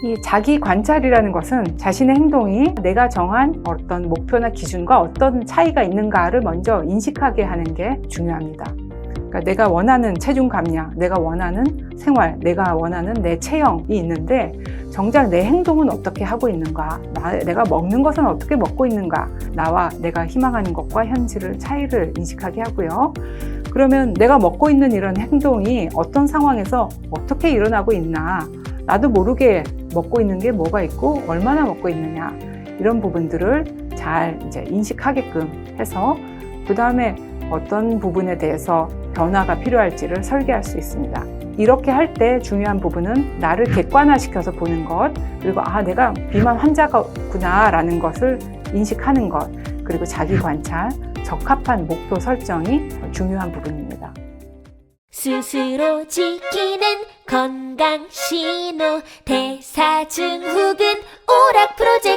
이 자기 관찰이라는 것은 자신의 행동이 내가 정한 어떤 목표나 기준과 어떤 차이가 있는가를 먼저 인식하게 하는 게 중요합니다. 그러니까 내가 원하는 체중 감량, 내가 원하는 생활, 내가 원하는 내 체형이 있는데 정작 내 행동은 어떻게 하고 있는가, 나, 내가 먹는 것은 어떻게 먹고 있는가, 나와 내가 희망하는 것과 현실을 차이를 인식하게 하고요. 그러면 내가 먹고 있는 이런 행동이 어떤 상황에서 어떻게 일어나고 있나, 나도 모르게 먹고 있는 게 뭐가 있고 얼마나 먹고 있느냐 이런 부분들을 잘 이제 인식하게끔 해서 그 다음에 어떤 부분에 대해서 변화가 필요할지를 설계할 수 있습니다. 이렇게 할 때 중요한 부분은 나를 객관화시켜서 보는 것, 그리고 아, 내가 비만 환자구나라는 것을 인식하는 것, 그리고 자기 관찰, 적합한 목표 설정이 중요한 부분입니다. 스스로 지키는 건강 신호 대사증 혹은 오락 프로젝트